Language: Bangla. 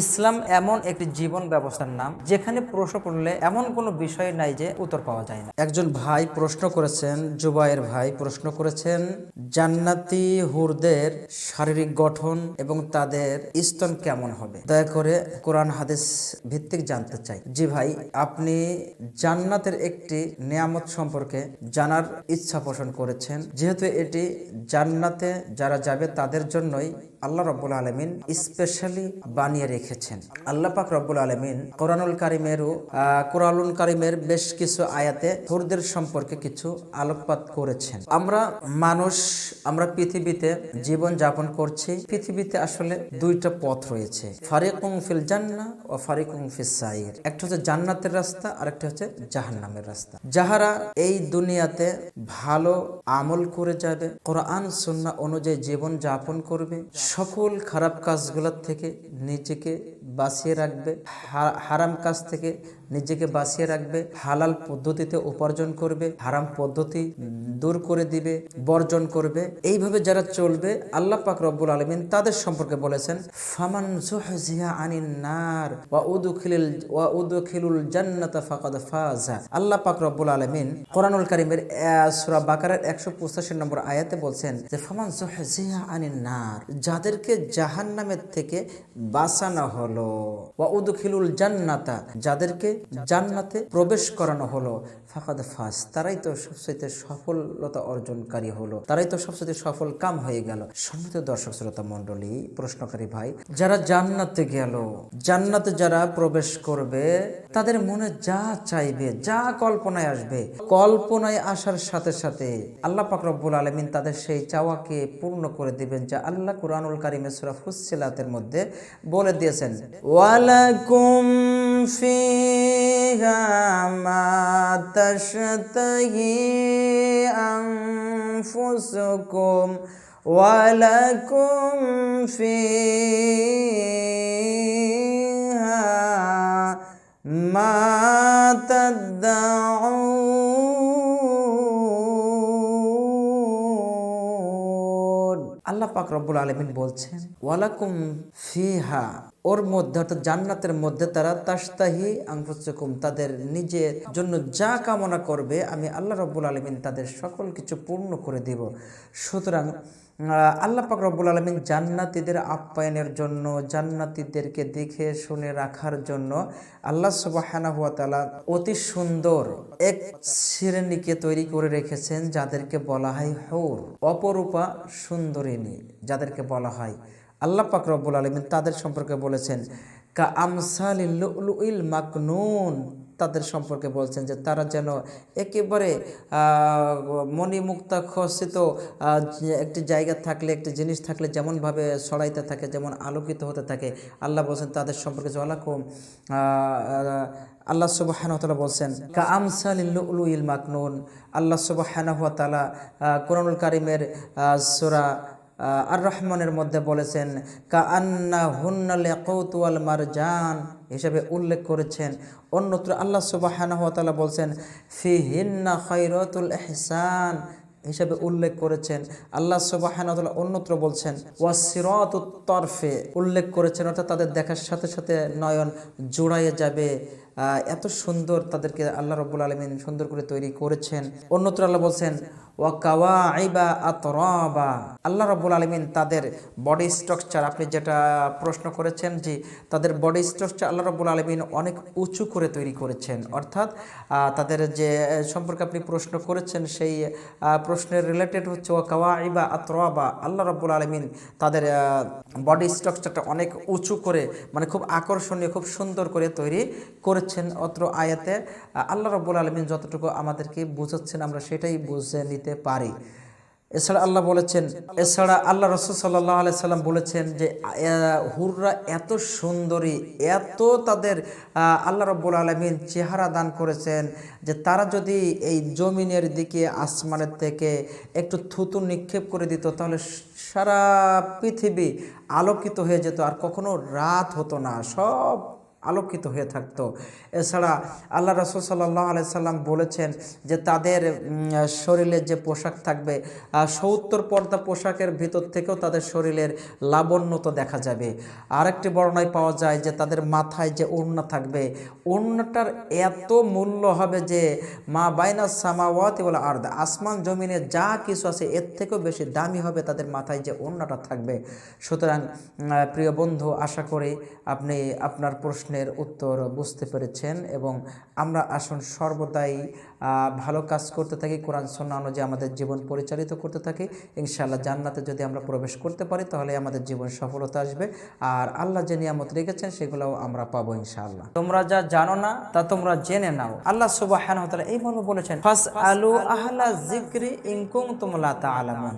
ইসলাম এমন একটি জীবন ব্যবস্থার নাম, যেখানে প্রশ্ন করলে এমন কোনো বিষয় নাই যে উত্তর পাওয়া যায় না। একজন ভাই প্রশ্ন করেছেন জুবাইয়ের ভাই প্রশ্ন করেছেন, জান্নাতি হুরদের শারীরিক গঠন এবং তাদের স্তন কেমন হবে? দয়া করে কোরআন হাদিস ভিত্তিক জানতে চাই। জি ভাই, আপনি জান্নাতের একটি নিয়ামত সম্পর্কে জানার ইচ্ছা পোষণ করেছেন। যেহেতু এটি জান্নাতে যারা যাবে তাদের জন্যই আল্লাহ রব্বুল আলমিন স্পেশালি বানিয়ে রেখেছেন আল্লাহ পাক রব্বুল আলমিন কোরআনুল কারিমেরও আহ, কোরআনুল কারিমের বেশ কিছু আয়াতে হুরদের সম্পর্কে কিছু আলোকপাত করেছেন। আমরা মানুষ আমরা পৃথিবীতে জীবন যাপন করছি। পৃথিবীতে আসলে দুইটা পথ রয়েছে। ফারিকুং ফিল জান্না ও ফারিকুং ফিস সাইর। একটা হচ্ছে জান্নাতের রাস্তা আর একটা হচ্ছে জাহান্নামের রাস্তা। যাহারা এই দুনিয়াতে ভালো আমল করে যাবে কোরআন সুন্নাহ অনুযায়ী জীবন যাপন করবে সকল খারাপ কাজগুলোর থেকে নিজেকে বাঁচিয়ে রাখবে হারাম কাজ থেকে নিজেকে বাঁচিয়ে রাখবে, হালাল পদ্ধতিতে উপার্জন করবে, হারাম পদ্ধতি দূর করে দিবে, বর্জন করবে। এইভাবে যারা চলবে, আল্লাহ পাক রব্বুল আলমিন তাদের সম্পর্কে বলেছেন, ফামান জুহজিয়া আনিন নার, ওয়া উদখিলিল, ওয়া উদখিলুল জান্নাতা ফাকাদ ফাজা। আল্লাহ পাক রব্বুল আলামিন কোরআনুল কারীমের সূরা বাকারার 185 নম্বর আয়াতে বলছেন যে, ফামান জুহজিয়া আনিন নার, যাদেরকে জাহান্নামের থেকে বাঁচানো হলো, ওয়া উদখিলুল জান্নাতা, যাদেরকে জান্নাতে প্রবেশ করানো হলো। ফাকাদ ফাস তারাই তো সবচেয়ে সফলতা অর্জনকারী হলো। তারাই তো সবচেয়ে সফল কাম হয়ে গেল। সম্মিত দর্শক শ্রোতা মণ্ডলী, প্রশ্নকারী ভাই, যারা জান্নাতে গেল, জান্নাতে যারা প্রবেশ করবে, তাদের মনে যা চাইবে, যা কল্পনায় আসবে, কল্পনায় আসার সাথে সাথে আল্লাহ পাক রব্বুল আলমিন তাদের সেই চাওয়াকে পূর্ণ করে দিবেন, যা আল্লাহ কুরআনুল কারিমের সূরা ফুসসিলাতের মধ্যে বলে দিয়েছেন। ওয়ালাকুম ফিহা মা তাশতাহি আনফুসুকুম ওয়ালাকুম ফিহা মা তাদউন আল্লাহ পাক রব্বুল আলমিন বলছেন, ওয়ালাকুম ফিহা ওর মধ্যে অর্থাৎ জান্নাতের মধ্যে তারা তাস্তাহি আংফুসকুম তাদের নিজের জন্য যা কামনা করবে আমি আল্লাহ রব্বুল আলমিন তাদের সকল কিছু পূর্ণ করে দেব। সুতরাং আল্লাহ পাক রব্বুল আলমিন জান্নাতীদের আপ্যায়নের জন্য, জান্নাতীদেরকে দেখে শুনে রাখার জন্য আল্লাহ সুবাহানা হুয়া তাআলা অতি সুন্দর এক শ্রেণীকে তৈরি করে রেখেছেন, যাদেরকে বলা হয় হৌর, অপরূপা সুন্দরিনী যাদেরকে বলা হয়। আল্লাহ পাক রব্বুল আলমিন তাদের সম্পর্কে বলেছেন, কা আমসালিল লুইল মাকনুন। তাদের সম্পর্কে বলছেন যে তারা যেন একেবারে মণিমুক্তা খসিত একটি জায়গা থাকলে, একটি জিনিস থাকলে যেমনভাবে ছড়াইতে থাকে, যেমন আলোকিত হতে থাকে, আল্লাহ বলছেন তাদের সম্পর্কে জলাকুম আল্লাহ সুবাহানতালা বলছেন কা আমসালিল মাকনুন। আল্লাহ সুবাহানতালা কোরআনুল কারিমের সোরা আর রহমানের মধ্যে বলেছেন কা আন্না হুন্নালে কৌতুয়াল মারজান হিসেবে উল্লেখ করেছেন। অন্যত্র আল্লাহ সুবাহানাহ তাআলা বলছেন ফি হিন্না খৈরতুল এহসান হিসাবে উল্লেখ করেছেন। আল্লাহ সুবাহান অন্যত্র বলছেন ওয়াসিরত তরফে উল্লেখ করেছেন, অর্থাৎ তাদের দেখার সাথে সাথে নয়ন জোড়াইয়ে যাবে। এত সুন্দর তাদেরকে আল্লাহ রব্বুল আলমিন সুন্দর করে তৈরি করেছেন। অন্যত্র আল্লাহ বলছেন ওয়া কাওয়া আইবা আতরাবা। আল্লাহ রব্বুল আলমিন তাদের বডি স্ট্রাকচার, আপনি যেটা প্রশ্ন করেছেন যে তাদের বডি স্ট্রাকচার আল্লাহ রব্বুল আলমিন অনেক উঁচু করে তৈরি করেছেন। অর্থাৎ তাদের যে সম্পর্কে আপনি প্রশ্ন করেছেন সেই প্রশ্নের রিলেটেড হচ্ছে ওয়া কাওয়া আইবা আতরাবা। আল্লাহ রব্বুল আলমিন তাদের বডি স্ট্রাকচারটা অনেক উঁচু করে মানে খুব আকর্ষণীয়, খুব সুন্দর করে তৈরি করেছেন অত্র আয়াতে। আল্লাহ রব্বুল আলমিন যতটুকু আমাদেরকে বুঝাচ্ছেন, আমরা সেটাই বুঝে নিতে পারি। এছাড়া আল্লাহ বলেছেন, এছাড়া আল্লাহ রসুল সাল্লাহ সাল্লাম বলেছেন যে হুররা এত সুন্দরী, এত তাদের আল্লাহ রব্বুল আলমিন চেহারা দান করেছেন যে, তারা যদি এই জমিনের দিকে, আসমানের থেকে একটু থুতু নিক্ষেপ করে দিত, তাহলে সারা পৃথিবী আলোকিত হয়ে যেত, আর কখনো রাত হতো না। সব আলোকিত হয়ে থাকতো। এছাড়া আল্লাহ রসুল সাল্লাহ আলাইসাল্লাম বলেছেন যে তাদের শরীরের যে পোশাক থাকবে সত্তর পর্দা পোশাকের ভিতর থেকেও তাদের শরীরের লাবণ্যতা দেখা যাবে। আরেকটি বর্ণায় পাওয়া যায় যে তাদের মাথায় যে ওড়না থাকবে, ওড়নাটার এত মূল্য হবে যে মা বাইনা সামাওয়াতি বলে আর আসমান জমিনে যা কিছু আছে এর থেকেও বেশি দামি হবে তাদের মাথায় যে ওড়নাটা থাকবে। সুতরাং প্রিয় বন্ধু, আশা করি আপনি আপনার প্রশ্নের উত্তর বুঝতে পেরেছেন এবং আমরা আসুন সর্বদাই ভালো কাজ করতে থাকি, কোরআন সন্না অনুযায়ী আমাদের জীবন পরিচালিত করতে থাকি। ইনশাআল্লাহ জান্নাতে যদি আমরা প্রবেশ করতে পারি, তাহলে আমাদের জীবন সফলতা আসবে। আর আল্লাহ যে নিয়ামত রেখেছেন, সেগুলোও আমরা পাবো ইনশাআল্লাহ। তোমরা যা জানো না, তা তোমরা জেনে নাও। আল্লাহ সুবাহ এই মর্মে বলেছেন ফাস আলু আহলা জিক্রি ইনকুম তোমলা তা আলামুন